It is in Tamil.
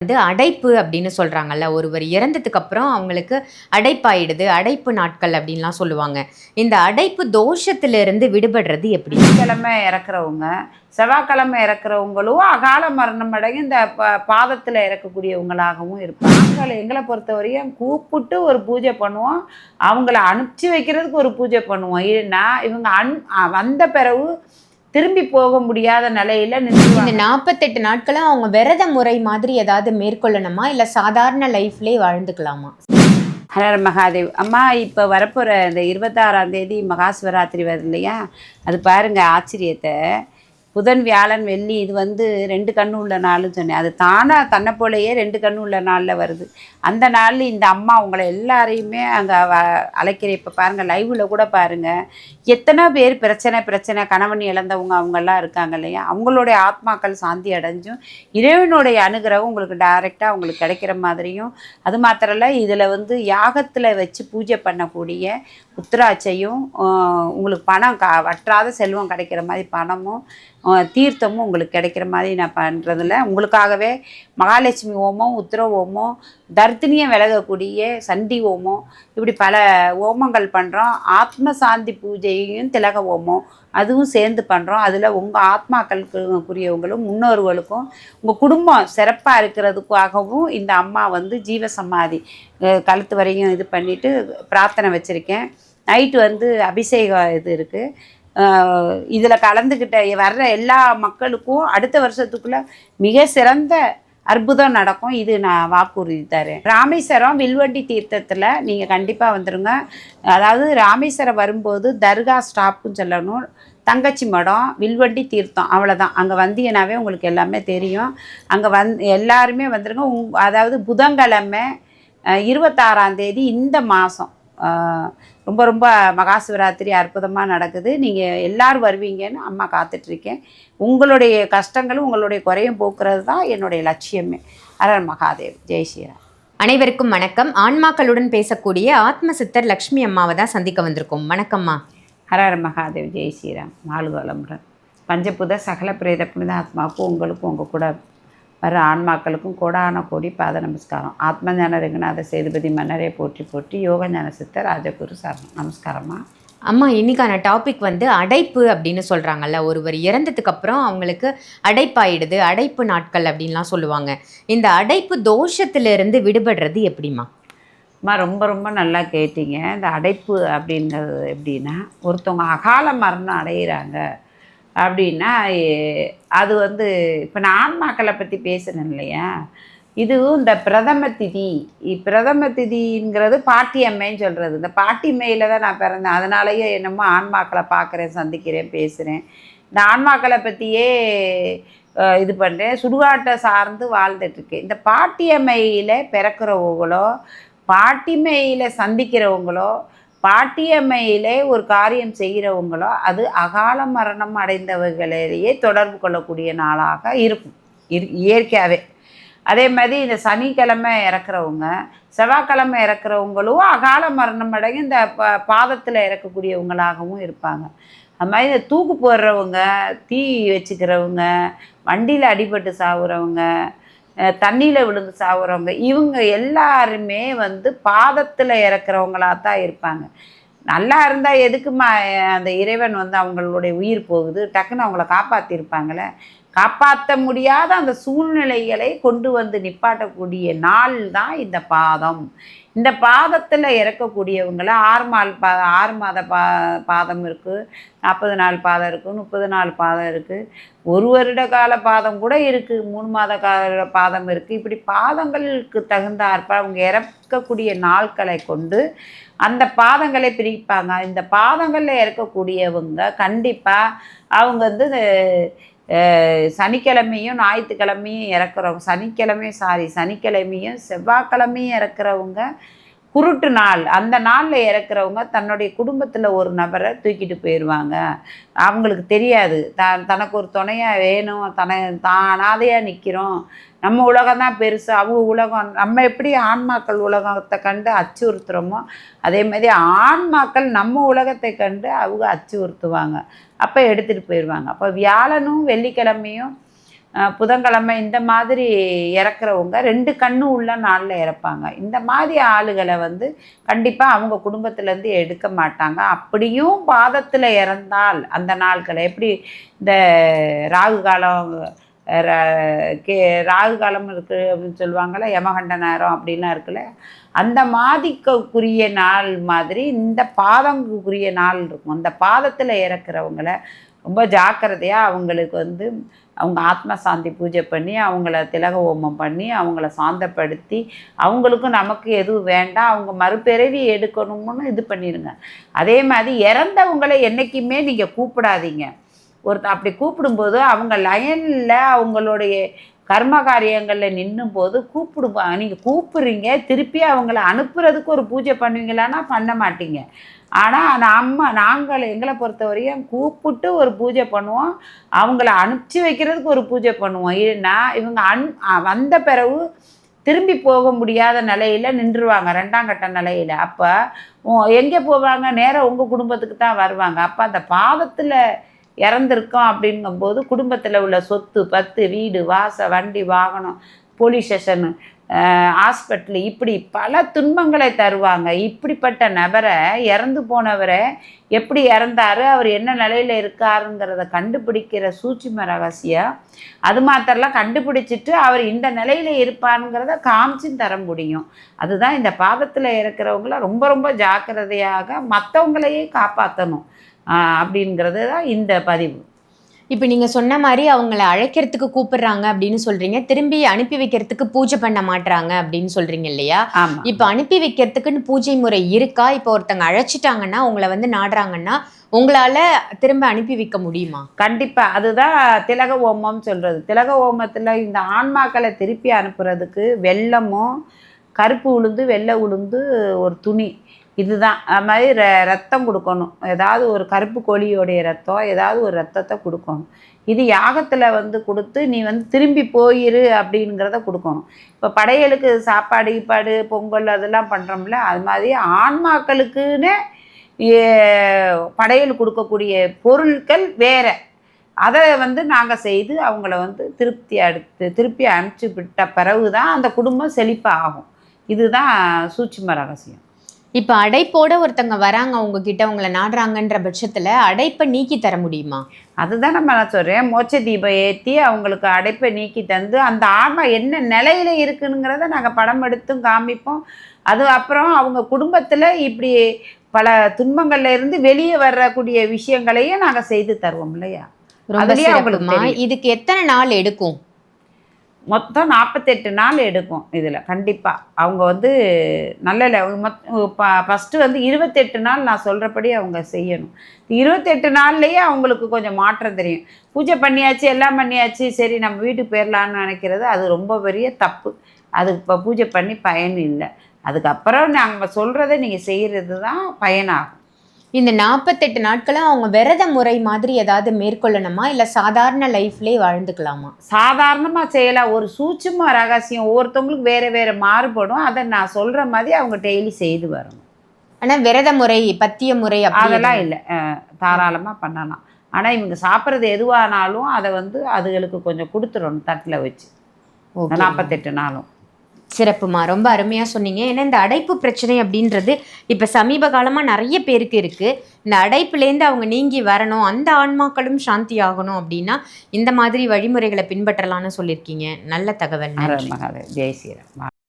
வந்து அடைப்பு அப்படின்னு சொல்கிறாங்கல்ல ஒருவர் இறந்ததுக்கு அப்புறம் அவங்களுக்கு அடைப்பாயிடுது அடைப்பு நாட்கள் அப்படின்லாம் சொல்லுவாங்க. இந்த அடைப்பு தோஷத்திலிருந்து விடுபடுறது எப்படி? கிழமை இறக்குறவங்க செவ்வாய்க்கிழமை இறக்குறவங்களும் அகால மரணம் அடங்கி இந்த ப- பாதத்தில் இறக்கக்கூடியவங்களாகவும் இருப்பாங்க. நாங்கள் எங்களை பொறுத்தவரையும் கூப்பிட்டு ஒரு பூஜை பண்ணுவோம். அவங்கள அனுப்பிச்சி வைக்கிறதுக்கு ஒரு பூஜை பண்ணுவோம். ஏன்னா இவங்க அன் வந்த பிறகு திரும்பி போக முடியாத நிலையில இந்த நாற்பத்தெட்டு நாட்களும் அவங்க விரத முறை மாதிரி ஏதாவது மேற்கொள்ளணுமா? இல்ல சாதாரண லைஃப்லயே வாழ்ந்துக்கலாமா? ஹரர் மகாதேவ். அம்மா இப்போ வரப்போகிற இந்த இருபத்தாறாம் தேதி மகா சிவராத்திரி வருது இல்லையா? அது பாருங்க ஆச்சரியத்தை. புதன் வியாழன் வெள்ளி இது வந்து ரெண்டு கண்ணு உள்ள நாள்னு சொன்னேன். அது தானாக தன்னை போலேயே ரெண்டு கண்ணு உள்ள நாளில் வருது. அந்த நாளில் இந்த அம்மா உங்களை எல்லாரையுமே அங்கே அழைக்கிற இப்போ பாருங்கள் லைவில் கூட பாருங்கள் எத்தனை பேர் பிரச்சனை பிரச்சனை கணவன் இழந்தவங்க அவங்கெல்லாம் இருக்காங்க இல்லையா? அவங்களுடைய ஆத்மாக்கள் சாந்தி அடைஞ்சும் இறைவனுடைய அனுகிரகம் உங்களுக்கு டைரெக்டாக அவங்களுக்கு கிடைக்கிற மாதிரியும் அது மாத்திரம் இல்லை இதில் வந்து யாகத்தில் வச்சு பூஜை பண்ணக்கூடிய உத்திராட்சையும் உங்களுக்கு பணம் க வற்றாத செல்வம் கிடைக்கிற மாதிரி பணமும் தீர்த்தமும் உங்களுக்கு கிடைக்கிற மாதிரி நான் பண்ணுறதில்ல உங்களுக்காகவே மகாலட்சுமி ஓமம் உத்திர ஓமம் தர்த்தினியை விலகக்கூடிய சண்டி ஓமம் இப்படி பல ஓமங்கள் பண்ணுறோம் ஆத்ம சாந்தி பூஜையும் திலக ஓமம் அதுவும் சேர்ந்து பண்ணுறோம் அதில் உங்கள் ஆத்மாக்களுக்குரியவங்களும் முன்னோர்களுக்கும் உங்கள் குடும்பம் சிறப்பாக இருக்கிறதுக்காகவும் இந்த அம்மா வந்து ஜீவசமாதி கழுத்து வரையும் இது பண்ணிவிட்டு பிரார்த்தனை வச்சுருக்கேன். நைட்டு வந்து அபிஷேகம் இது இருக்குது இதில் கலந்துக்கிட்ட வர்ற எல்லா மக்களுக்கும் அடுத்த வருஷத்துக்குள்ளே மிக சிறந்த அற்புதம் நடக்கும். இது நான் வாக்குறுதி தரேன். ராமேஸ்வரம் வில்வண்டி தீர்த்தத்தில் நீங்கள் கண்டிப்பாக வந்துடுங்க அதாவது ராமேஸ்வரம் வரும்போது தர்கா ஸ்டாப்புன்னு சொல்லணும். தங்கச்சி மடம் வில்வண்டி தீர்த்தம் அவ்வளோதான் அங்கே வந்தீங்கன்னாவே உங்களுக்கு எல்லாமே தெரியும். அங்கே வந் எல்லாருமே வந்துடுங்க உங் அதாவது புதன்கிழமை இருபத்தாறாம் தேதி இந்த மாதம் ரொம்ப ரொம்ப மகா சிவராத்திரி அற்புதமாக நடக்குது. நீங்கள் எல்லாரும் வருவீங்கன்னு அம்மா காத்துட்ருக்கேன். உங்களுடைய கஷ்டங்களும் உங்களுடைய குறையும் போக்குறது தான் என்னுடைய லட்சியமே. அரர் மகாதேவ். ஜெய் ஸ்ரீராம். அனைவருக்கும் வணக்கம். ஆன்மாக்களுடன் பேசக்கூடிய ஆத்ம சித்தர் லக்ஷ்மி அம்மாவை தான் சந்திக்க வந்திருக்கோம். வணக்கம்மா. ஹரஹர மகாதேவ். ஜெய் ஸ்ரீராம். மாலுகோலமுடன் பஞ்சபுத சகல பிரேத புனித ஆத்மாவுக்கும் உங்களுக்கும் உங்கள் கூட வர ஆன்மாக்களுக்கும் கோடான கோடி பாத நமஸ்காரம். ஆத்ம ஞான ரங்கநாத சேதுபதி மன்னரே போற்றி போற்றி யோக ஞான சித்தர் ராஜகுரு சரணம் நமஸ்காரம்மா. அம்மா இன்னைக்கான டாபிக் வந்து அடைப்பு அப்படின்னு சொல்றாங்கல்ல. ஒருவர் இறந்ததுக்கு அப்புறம் அவங்களுக்கு அடைப்பாயிடுது அடைப்பு நாட்கள் அப்படின்லாம் சொல்லுவாங்க. இந்த அடைப்பு தோஷத்திலிருந்து விடுபடுறது எப்படிம்மா? அம்மா ரொம்ப ரொம்ப நல்லா கேட்டீங்க. இந்த அடைப்பு அப்படிங்கிறது எப்படின்னா ஒருத்தவங்க அகால மரணம் அடையிறாங்க. அப்படின்னா அது வந்து இப்போ நான் ஆன்மாக்களை பற்றி பேசுகிறேன் இல்லையா? இதுவும் இந்த பிரதம திதி இ- பிரதம திதிங்கிறது பாட்டி அம்மைன்னு சொல்கிறது இந்த பாட்டி மையில் தான் நான் பிறந்தேன். அதனாலேயே என்னமோ ஆன்மாக்களை பார்க்குறேன் சந்திக்கிறேன் பேசுகிறேன் இந்த ஆன்மாக்களை பற்றியே இது பண்ணுறேன் சுடுகாட்டை சார்ந்து வாழ்ந்துட்டுருக்கேன். இந்த பாட்டியம்மையில் பிறக்கிறவங்களோ பாட்டிமையில் சந்திக்கிறவங்களோ பாட்டியம்மையிலே ஒரு காரியம் செய்கிறவங்களோ அது அகால மரணம் அடைந்தவர்களையே தொடர்பு கொள்ளக்கூடிய நாளாக இருக்கும். இரு இயற்கையாகவே அதே மாதிரி இந்த சனிக்கிழமை இறக்குறவங்க செவ்வாய்க்கிழமை இறக்குறவங்களும் அகால மரணம் அடங்கி இந்த ப பாதத்தில் இறக்கக்கூடியவங்களாகவும் இருப்பாங்க. அது மாதிரி இந்த தூக்கு போடுறவங்க தீ வச்சுக்கிறவங்க வண்டியில் அடிபட்டு சாகுறவங்க தண்ணியில் விழுந்து சாகுறவங்க இவங்க எல்லாருமே வந்து பாதத்தில் இறக்குறவங்களா தான் இருப்பாங்க. நல்லா இருந்தால் எதுக்குமா அந்த இறைவன் வந்து அவங்களுடைய உயிர் போகுது டக்குன்னு அவங்கள காப்பாற்றிருப்பாங்களே காப்பாற்ற முடியாத அந்த சூழ்நிலைகளை கொண்டு வந்து நிப்பாட்டக்கூடிய நாள் தான் இந்த பாதம். இந்த பாதத்தில் இறக்கக்கூடியவங்கள ஆறு மால் பா ஆறு மாத பா பாதம் இருக்குது நாற்பது நாள் பாதம் இருக்குது முப்பது நாள் பாதம் இருக்குது ஒரு வருட கால பாதம் கூட இருக்குது மூணு மாத கால பாதம் இருக்குது இப்படி பாதங்களுக்கு தகுந்தாற்ப அவங்க இறக்கக்கூடிய நாட்களை கொண்டு அந்த பாதங்களை பிரிப்பாங்க. இந்த பாதங்களில் இறக்கக்கூடியவங்க கண்டிப்பாக அவங்க வந்து இந்த சனிக்கிழமையும் ஞாயிற்றுக்கிழமையும் இறக்குறவங்க சனிக்கிழமையும் சாரி சனிக்கிழமையும் செவ்வாய்க்கிழமையும் இறக்குறவங்க குருட்டு நாள். அந்த நாளில் இறக்குறவங்க தன்னுடைய குடும்பத்தில் ஒரு நபரை தூக்கிட்டு போயிடுவாங்க அவங்களுக்கு தெரியாது. த தனக்கு ஒரு துணையாக வேணும். தன தான் அனாதையாக நிற்கிறோம் நம்ம உலகம் தான் பெருசு. அவங்க உலகம் நம்ம எப்படி ஆன்மாக்கள் உலகத்தை கண்டு அச்சுறுத்துகிறோமோ அதே மாதிரி ஆன்மாக்கள் நம்ம உலகத்தை கண்டு அவங்க அச்சுறுத்துவாங்க. அப்போ எடுத்துகிட்டு போயிடுவாங்க அப்போ வியாழனும் வெள்ளிக்கிழமையும் புதன்கிழமை இந்த மாதிரி இறக்குறவங்க ரெண்டு கண்ணு உள்ள நாளில் இறப்பாங்க. இந்த மாதிரி ஆளுகளை வந்து கண்டிப்பாக அவங்க குடும்பத்துலேருந்து எடுக்க மாட்டாங்க. அப்படியும் பாதத்தில் இறந்தால் அந்த நாட்களை எப்படி இந்த ராகு காலம் கே ராகு காலம் இருக்குது அப்படின்னு சொல்லுவாங்கள்ல யமகண்ட நேரம் அப்படிலாம் இருக்குல்ல அந்த மாதிக்குரிய நாள் மாதிரி இந்த பாதங்குரிய நாள் இருக்கும். அந்த பாதத்தில் இறக்குறவங்கள ரொம்ப ஜாக்கிரதையாக அவங்களுக்கு வந்து அவங்க ஆத்ம சாந்தி பூஜை பண்ணி அவங்கள திலக ஹோமம் பண்ணி அவங்கள சாந்தப்படுத்தி அவங்களுக்கும் நமக்கு எதுவும் வேண்டாம் அவங்க மறுபிறவி எடுக்கணும்னு இது பண்ணிடுங்க அதே மாதிரி இறந்தவங்களை என்றைக்குமே நீங்கள் கூப்பிடாதீங்க. ஒருத்த அப்படி கூப்பிடும்போது அவங்க லைனில் அவங்களுடைய கர்ம காரியங்களில் நின்னும் போது கூப்பிடுவாங்க நீங்கள் கூப்பிடுறீங்க திருப்பி அவங்கள அனுப்புறதுக்கு ஒரு பூஜை பண்ணுவீங்களான்னா பண்ண மாட்டீங்க. ஆனால் நம்ம நாங்கள் எங்களை பொறுத்தவரையும் கூப்பிட்டு ஒரு பூஜை பண்ணுவோம் அவங்கள அனுப்பிச்சி வைக்கிறதுக்கு ஒரு பூஜை பண்ணுவோம். ஏன்னா இவங்க அன் வந்த பிறகு திரும்பி போக முடியாத நிலையில் நின்றுவாங்க ரெண்டாம் கட்ட நிலையில். அப்போ எங்கே போவாங்க? நேராக உங்கள் குடும்பத்துக்கு தான் வருவாங்க. அப்போ அந்த பாவத்தில் இறந்துருக்கோம் அப்படிங்கும்போது குடும்பத்தில் உள்ள சொத்து பத்து வீடு வாச வண்டி வாகனம் போலீஸ் ஸ்டேஷனு ஹாஸ்பிட்டல் இப்படி பல துன்பங்களை தருவாங்க. இப்படிப்பட்ட நபரை இறந்து போனவரை எப்படி இறந்தாரு அவர் என்ன நிலையில் இருக்காருங்கிறத கண்டுபிடிக்கிற சூட்சும ரகசியம். அது மாத்திரலாம் கண்டுபிடிச்சிட்டு அவர் இந்த நிலையில் இருப்பாருங்கிறத காமிச்சும் தர முடியும். அதுதான் இந்த பாதத்தில் இருக்கிறவங்கள ரொம்ப ரொம்ப ஜாக்கிரதையாக மற்றவங்களையே காப்பாற்றணும் அப்படிங்கிறது தான் இந்த பதிவு. இப்போ நீங்க சொன்ன மாதிரி அவங்கள அழைக்கிறதுக்கு கூப்பிடுறாங்க அப்படின்னு சொல்றீங்க. திரும்பி அனுப்பி வைக்கிறதுக்கு பூஜை பண்ண மாட்றாங்க அப்படின்னு சொல்றீங்க இல்லையா? இப்போ அனுப்பி வைக்கிறதுக்குன்னு பூஜை முறை இருக்கா? இப்போ ஒருத்தங்க அழைச்சிட்டாங்கன்னா உங்களை வந்து நாடுறாங்கன்னா உங்களால திரும்ப அனுப்பி வைக்க முடியுமா? கண்டிப்பாக அதுதான் திலக ஓமம் சொல்கிறது திலக ஓமத்தில் இந்த ஆன்மாக்களை திருப்பி அனுப்புறதுக்கு வெள்ளமும் கருப்பு உளுந்து வெள்ளை உளுந்து ஒரு துணி. இதுதான். அது மாதிரி ர ரத்தம் கொடுக்கணும். ஏதாவது ஒரு கருப்பு கோழியோடைய ரத்தம் ஏதாவது ஒரு ரத்தத்தை கொடுக்கணும். இது யாகத்தில் வந்து கொடுத்து நீ வந்து திரும்பி போயிரு அப்படிங்கிறத கொடுக்கணும். இப்போ படையலுக்கு சாப்பாடு கீப்பாடு பொங்கல் அதெல்லாம் பண்ணுறோம்ல அது மாதிரி ஆன்மாக்களுக்குன்னு படையல் கொடுக்கக்கூடிய பொருட்கள் வேறு. அதை வந்து நாங்கள் செய்து அவங்கள வந்து திருப்தி அடுத்து திருப்பி அனுப்பிச்சி விட்ட பிறகு தான் அந்த குடும்பம் செழிப்பாக ஆகும் இதுதான் சூட்சும ரகசியம். இப்போ அடைப்போட ஒருத்தங்க வராங்க உங்ககிட்ட உங்களை நாடுறாங்கன்ற பட்சத்துல அடைப்பை நீக்கி தர முடியுமா? அதுதான் நம்ம நான் சொல்கிறேன் மோட்ச தீபம் ஏற்றி அவங்களுக்கு அடைப்பை நீக்கி தந்து அந்த ஆன்மா என்ன நிலையில் இருக்குங்கிறத நாங்கள் படம் எடுத்தும் காமிப்போம். அது அப்புறம் அவங்க குடும்பத்தில் இப்படி பல துன்பங்கள்ல இருந்து வெளியே வரக்கூடிய விஷயங்களையும் நாங்கள் செய்து தருவோம் இல்லையா. இதுக்கு எத்தனை நாள் எடுக்கும்? மொத்தம் நாற்பத்தெட்டு நாள் எடுக்கும் இதில் கண்டிப்பாக அவங்க வந்து நல்ல ல- மொத் ஃபஸ்ட்டு வந்து இருபத்தெட்டு நாள் நான் சொல்கிறபடி அவங்க செய்யணும். இருபத்தெட்டு நாள்லேயே அவங்களுக்கு கொஞ்சம் மாற்றம் தெரியும். பூஜை பண்ணியாச்சு எல்லாம் பண்ணியாச்சு சரி நம்ம வீட்டுக்கு போயிடலான்னு நினைக்கிறது அது ரொம்ப பெரிய தப்பு. அது இப்போ பூஜை பண்ணி பயன் இல்லை. அதுக்கப்புறம் நாங்கள் சொல்கிறத நீங்கள் செய்கிறது தான் பயனாகும். இந்த நாற்பத்தெட்டு நாட்களும் அவங்க விரத முறை மாதிரி ஏதாவது மேற்கொள்ளணுமா? இல்ல சாதாரண லைஃப்லயே வாழ்ந்துக்கலாமா? சாதாரணமாக செய்யலாம் ஒரு சூட்சும ரகசியம். ஒவ்வொருத்தவங்களுக்கு வேறு வேறு மாறுபடும். அதை நான் சொல்கிற மாதிரி அவங்க டெய்லி செய்து வரணும். ஆனா விரத முறை பத்திய முறை அதெல்லாம் இல்லை. தாராளமாக பண்ணலாம். ஆனால் இவங்க சாப்பிட்றது எதுவானாலும் அதை வந்து அதுகளுக்கு கொஞ்சம் கொடுத்துடணும் தட்டில் வச்சு. நாற்பத்தெட்டு நாளும். சிறப்புமா? ரொம்ப அருமையா சொன்னீங்க. ஏன்னா இந்த அடைப்பு பிரச்சனை அப்படின்றது இப்ப சமீப காலமா நிறைய பேருக்கு இருக்கு. இந்த அடைப்புலேருந்து அவங்க நீங்கி வரணும் அந்த ஆன்மாக்களும் சாந்தி ஆகணும் அப்படின்னா இந்த மாதிரி வழிமுறைகளை பின்பற்றலாம்னு சொல்லியிருக்கீங்க. நல்ல தகவல். ஜெய் ஸ்ரீராம்.